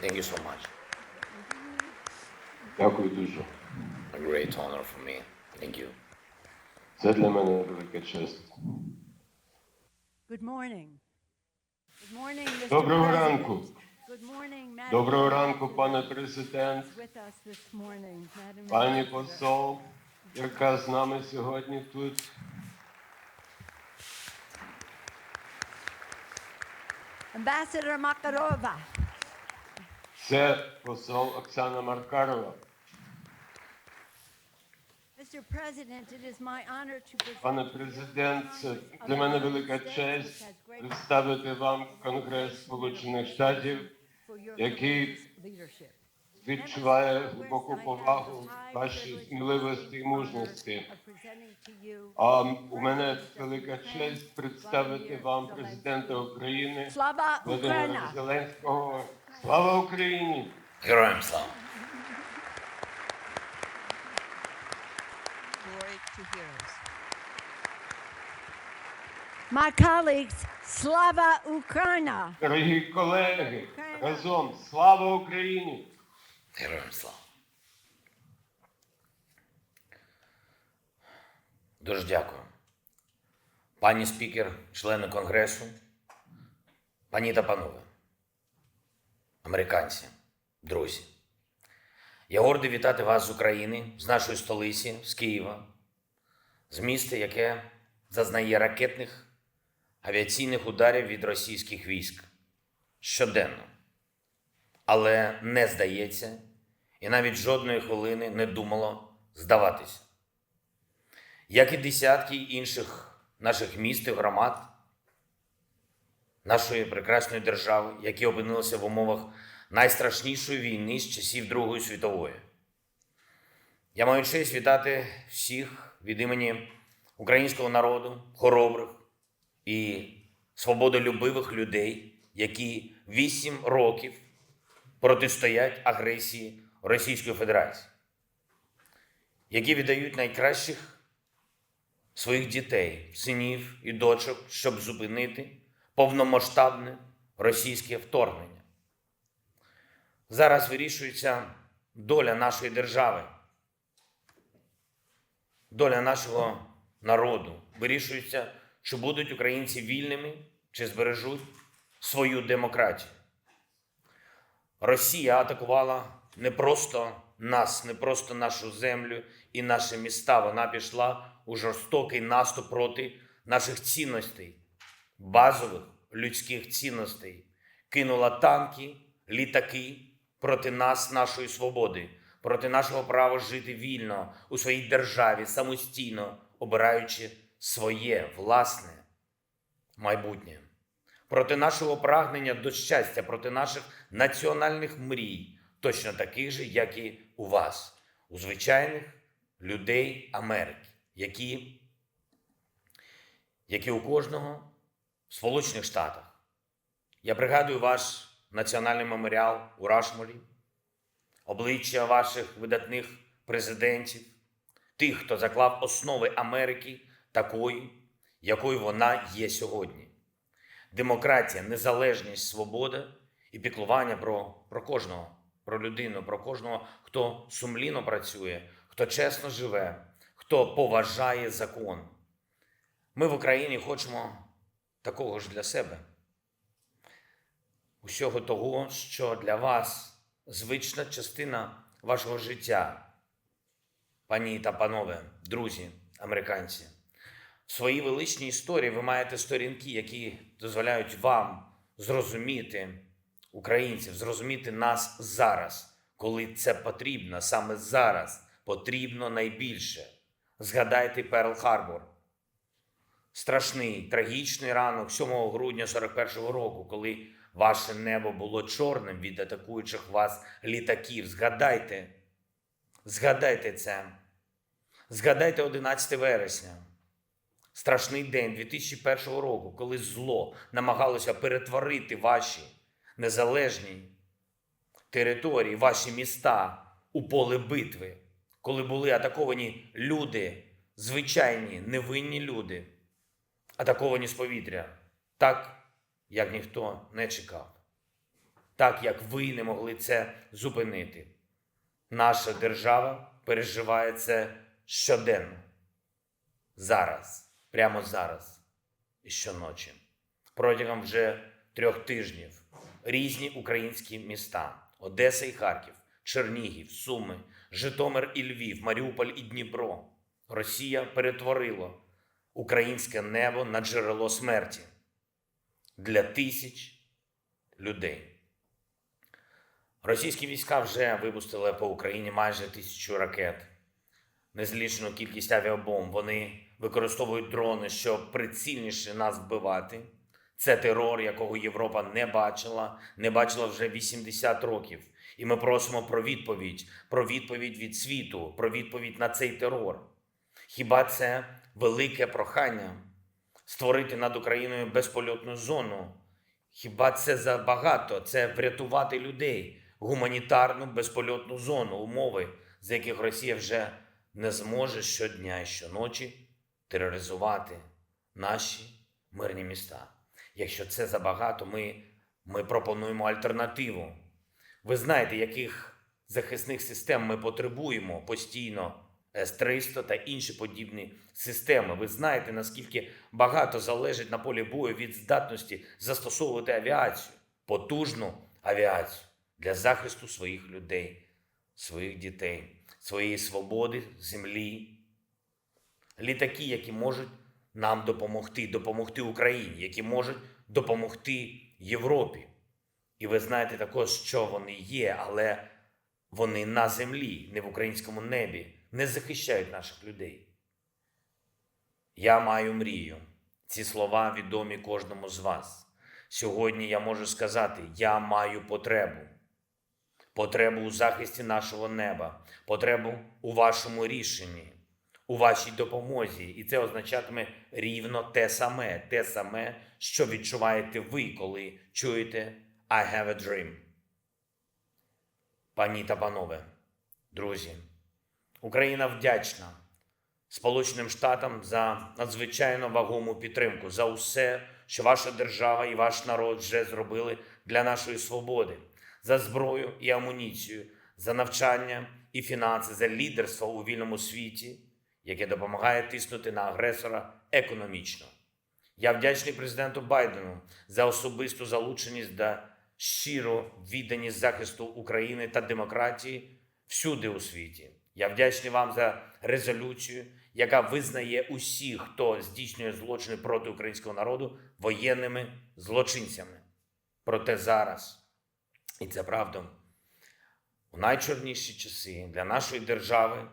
Thank you so much. Дякую дуже. A great honor for me. Thank you. Це для мене велика честь. Good morning. Good morning, Mr. Доброго President. ранку. Good morning, Madam Доброго ранку, Ambassador, пане президент, who's with us this morning, Madam пані Ambassador. посол, яка з нами сьогодні тут. Ambassador Makarova, Це посол Оксана Маркарова. Mr. President, it is my honor to present Пане президент, це для мене велика честь представити вам Конгрес Сполучених Штатів, який відчуває глибоку повагу вашій сміливості і мужності. А у мене велика честь представити вам президента України Володимира Зеленського. Слава Україні! Героям слава! My colleagues, Slava Ukraina. Дорогі колеги, разом слава Україні! Героям слава! Дуже дякую. Пані спікер, члени Конгресу, пані та панове, американці, друзі. Я гордий вітати вас з України, з нашої столиці, з Києва, з міста, яке зазнає ракетних авіаційних ударів від російських військ щоденно. Але не здається, і навіть жодної хвилини не думало здаватися. Як і десятки інших наших міст і громад, нашої прекрасної держави, які опинилися в умовах найстрашнішої війни з часів Другої світової. Я маю честь вітати всіх від імені українського народу, хоробрих і свободолюбивих людей, які вісім років протистоять агресії Російської Федерації, які віддають найкращих своїх дітей, синів і дочок, щоб зупинити повномасштабне російське вторгнення. Зараз вирішується доля нашої держави, доля нашого народу. Вирішується, чи будуть українці вільними, чи збережуть свою демократію. Росія атакувала не просто нас, не просто нашу землю і наші міста. Вона пішла у жорстокий наступ проти наших цінностей, базових людських цінностей. Кинула танки, літаки проти нас, нашої свободи, проти нашого права жити вільно у своїй державі, самостійно обираючи своє власне майбутнє проти нашого прагнення до щастя, проти наших національних мрій, точно таких же, як і у вас, у звичайних людей Америки, які, які у кожного в Сполучених Штатах. Я пригадую ваш національний меморіал у Рашморі, обличчя ваших видатних президентів, тих, хто заклав основи Америки такої, якою вона є сьогодні демократія, незалежність, свобода і піклування про, про кожного, про людину, про кожного, хто сумлінно працює, хто чесно живе, хто поважає закон. Ми в Україні хочемо такого ж для себе. Усього того, що для вас звична частина вашого життя, пані та панове, друзі, американці. В своїй величній історії ви маєте сторінки, які дозволяють вам зрозуміти українців, зрозуміти нас зараз, коли це потрібно, саме зараз потрібно найбільше. Згадайте Перл Харбор. Страшний, трагічний ранок 7 грудня 41-го року, коли ваше небо було чорним від атакуючих вас літаків. Згадайте, згадайте це. Згадайте 11 вересня. Страшний день 2001 року, коли зло намагалося перетворити ваші незалежні території, ваші міста у поле битви, коли були атаковані люди, звичайні невинні люди, атаковані з повітря, так як ніхто не чекав. так як ви не могли це зупинити. Наша держава переживає це щоденно. Зараз, прямо зараз і щоночі. Протягом вже трьох тижнів різні українські міста Одеса і Харків, Чернігів, Суми, Житомир і Львів, Маріуполь і Дніпро. Росія перетворила українське небо на джерело смерті для тисяч людей. Російські війська вже випустили по Україні майже тисячу ракет, незлічену кількість авіабомб. Вони використовують дрони, щоб прицільніше нас вбивати. Це терор, якого Європа не бачила, не бачила вже 80 років. І ми просимо про відповідь, про відповідь від світу, про відповідь на цей терор. Хіба це велике прохання створити над Україною безпольотну зону? Хіба це забагато? Це врятувати людей, гуманітарну безпольотну зону, умови, за яких Росія вже не зможе щодня і щоночі тероризувати наші мирні міста. Якщо це забагато, ми, ми пропонуємо альтернативу. Ви знаєте, яких захисних систем ми потребуємо постійно. С-300 та інші подібні системи. Ви знаєте, наскільки багато залежить на полі бою від здатності застосовувати авіацію, потужну авіацію для захисту своїх людей, своїх дітей, своєї свободи, землі. Літаки, які можуть нам допомогти, допомогти Україні, які можуть допомогти Європі. І ви знаєте також, що вони є, але вони на землі, не в українському небі, не захищають наших людей. Я маю мрію. Ці слова відомі кожному з вас. Сьогодні я можу сказати: я маю потребу. Потребу у захисті нашого неба, потребу у вашому рішенні, у вашій допомозі. І це означатиме рівно те саме, те саме, що відчуваєте ви, коли чуєте I have a dream. Пані та панове, друзі, Україна вдячна Сполученим Штатам за надзвичайно вагому підтримку, за усе, що ваша держава і ваш народ вже зробили для нашої свободи, за зброю і амуніцію, за навчання і фінанси, за лідерство у вільному світі, яке допомагає тиснути на агресора економічно. Я вдячний президенту Байдену за особисту залученість та щиру відданість захисту України та демократії всюди у світі. Я вдячний вам за резолюцію, яка визнає усіх, хто здійснює злочини проти українського народу воєнними злочинцями. Проте зараз, і це правда, у найчорніші часи для нашої держави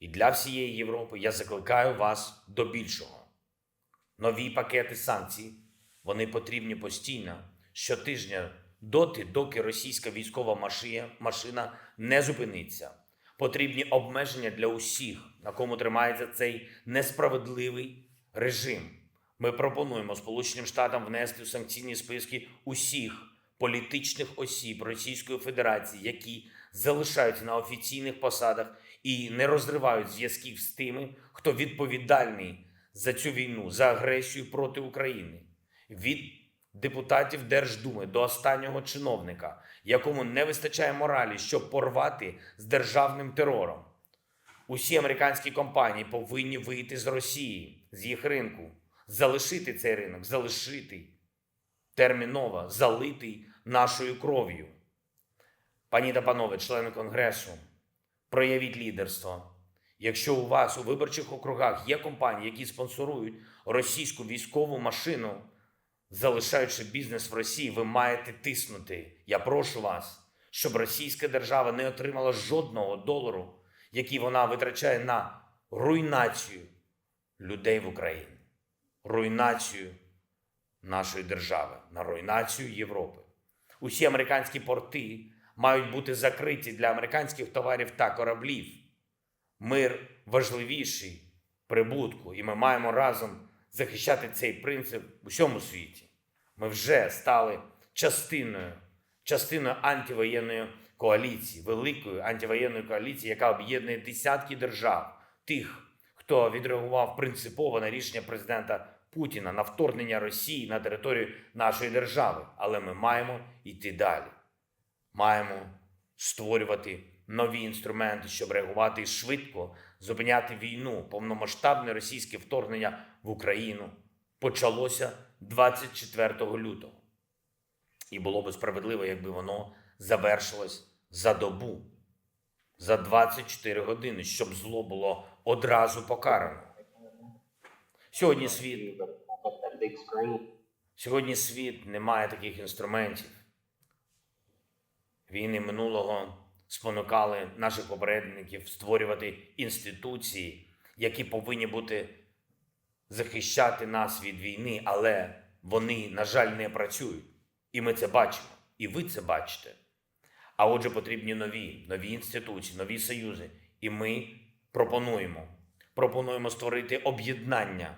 і для всієї Європи я закликаю вас до більшого. Нові пакети санкцій вони потрібні постійно щотижня доти, доки російська військова машина, не зупиниться. Потрібні обмеження для усіх, на кому тримається цей несправедливий режим. Ми пропонуємо Сполученим Штатам внести в санкційні списки усіх політичних осіб Російської Федерації, які залишаються на офіційних посадах і не розривають зв'язків з тими, хто відповідальний за цю війну, за агресію проти України. Від депутатів Держдуми до останнього чиновника, якому не вистачає моралі, щоб порвати з державним терором. Усі американські компанії повинні вийти з Росії, з їх ринку, залишити цей ринок, залишити терміново, залитий нашою кров'ю. Пані та панове, члени Конгресу, проявіть лідерство. Якщо у вас у виборчих округах є компанії, які спонсорують російську військову машину, залишаючи бізнес в Росії, ви маєте тиснути. Я прошу вас, щоб російська держава не отримала жодного долару, який вона витрачає на руйнацію людей в Україні, руйнацію нашої держави, на руйнацію Європи. Усі американські порти мають бути закриті для американських товарів та кораблів. Мир важливіший прибутку, і ми маємо разом захищати цей принцип в усьому світі. Ми вже стали частиною, частиною антивоєнної коаліції, великої антивоєнної коаліції, яка об'єднує десятки держав, тих, хто відреагував принципово на рішення президента Путіна на вторгнення Росії на територію нашої держави. Але ми маємо йти далі. маємо створювати нові інструменти, щоб реагувати швидко, зупиняти війну. Повномасштабне російське вторгнення в Україну почалося 24 лютого. І було би справедливо, якби воно завершилось за добу, за 24 години, щоб зло було одразу покарано. Сьогодні світ. Сьогодні світ не має таких інструментів. Війни минулого спонукали наших попередників створювати інституції, які повинні бути захищати нас від війни, але вони, на жаль, не працюють. І ми це бачимо. І ви це бачите. А отже, потрібні нові, нові інституції, нові союзи. І ми пропонуємо. Пропонуємо створити об'єднання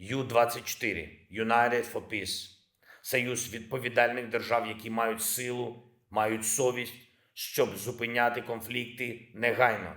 U24 United for Peace союз відповідальних держав, які мають силу, мають совість, щоб зупиняти конфлікти негайно,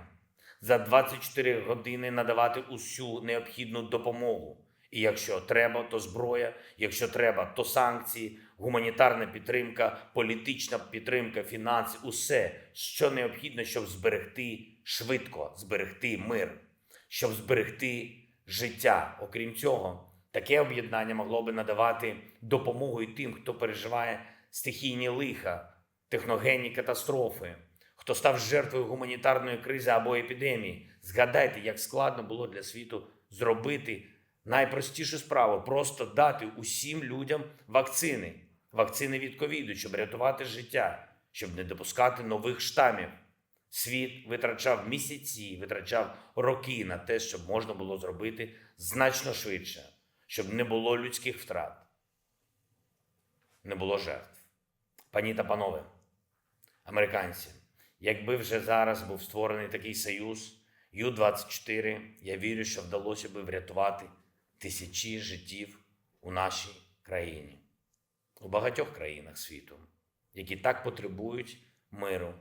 за 24 години надавати усю необхідну допомогу. І якщо треба, то зброя, якщо треба, то санкції, гуманітарна підтримка, політична підтримка, фінанси, усе, що необхідно, щоб зберегти швидко, зберегти мир, щоб зберегти життя. Окрім цього, таке об'єднання могло би надавати допомогу і тим, хто переживає стихійні лиха, техногенні катастрофи, хто став жертвою гуманітарної кризи або епідемії. Згадайте, як складно було для світу зробити найпростішу справу просто дати усім людям вакцини, вакцини від ковіду, щоб рятувати життя, щоб не допускати нових штамів. Світ витрачав місяці, витрачав роки на те, щоб можна було зробити значно швидше, щоб не було людських втрат, не було жертв. Пані та панове, американці, якби вже зараз був створений такий союз Ю-24, я вірю, що вдалося би врятувати тисячі життів у нашій країні, у багатьох країнах світу, які так потребують миру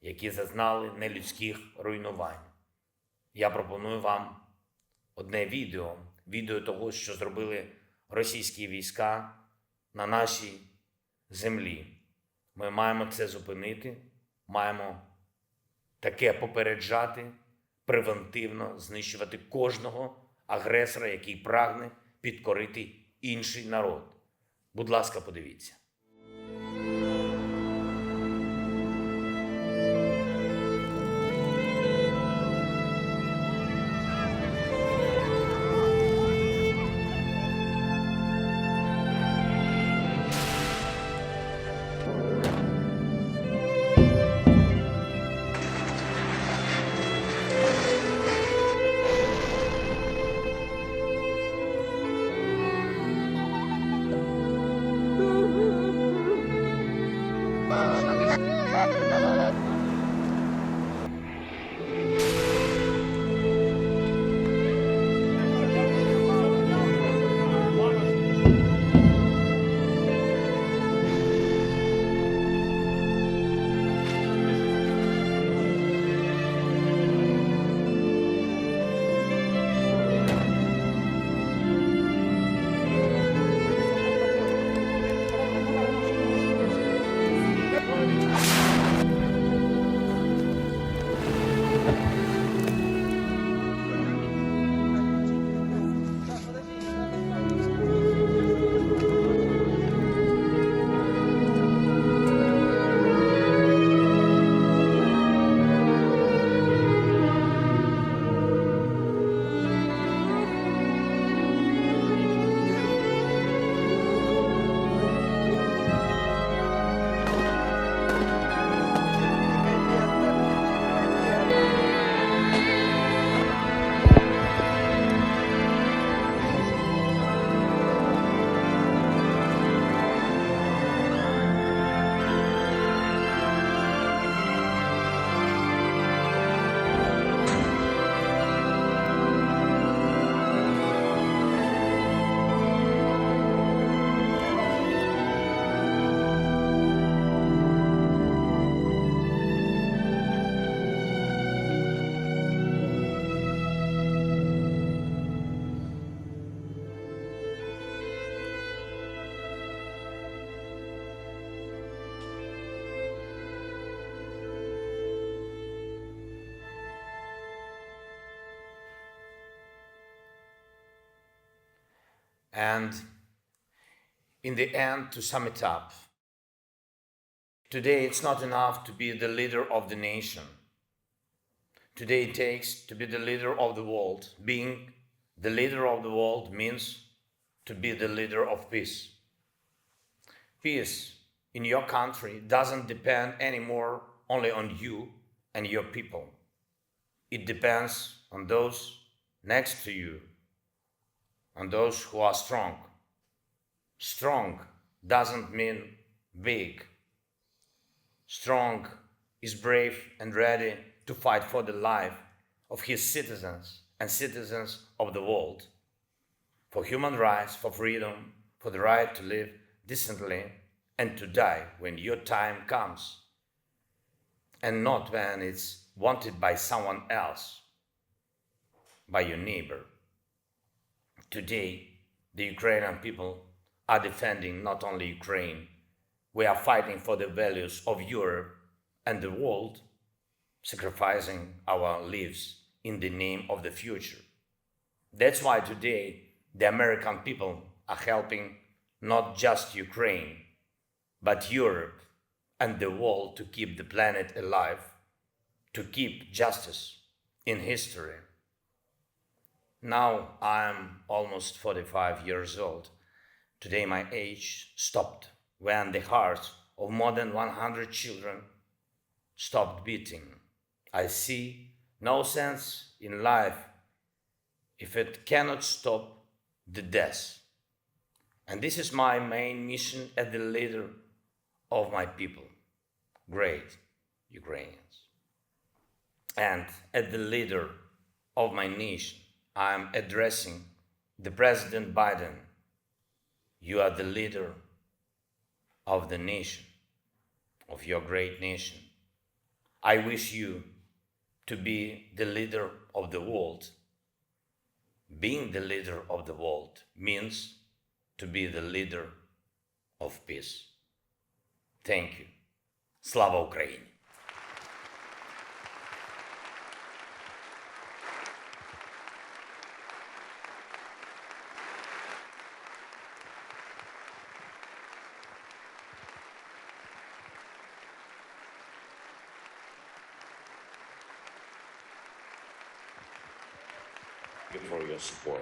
які зазнали нелюдських руйнувань. Я пропоную вам одне відео, відео того, що зробили російські війська на нашій землі. Ми маємо це зупинити, маємо таке попереджати, превентивно знищувати кожного агресора, який прагне підкорити інший народ. Будь ласка, подивіться. And in the end, to sum it up, today it's not enough to be the leader of the nation. Today it takes to be the leader of the world. Being the leader of the world means to be the leader of peace. Peace in your country doesn't depend anymore only on you and your people. It depends on those next to you, on those who are strong. Strong doesn't mean big. Strong is brave and ready to fight for the life of his citizens and citizens of the world, for human rights, for freedom, for the right to live decently and to die when your time comes, and not when it's wanted by someone else, by your neighbor. Today, the Ukrainian people are defending not only Ukraine, we are fighting for the values of Europe and the world, sacrificing our lives in the name of the future. That's why today the American people are helping not just Ukraine, but Europe and the world to keep the planet alive, to keep justice in history. Now I'm almost 45 years old. Today my age stopped when the hearts of more than 100 children stopped beating. I see no sense in life if it cannot stop the death. And this is my main mission as the leader of my people, great Ukrainians. And as the leader of my nation, I am addressing the President Biden. You are the leader of the nation, of your great nation. I wish you to be the leader of the world. Being the leader of the world means to be the leader of peace. Thank you. Слава Україні! For your support.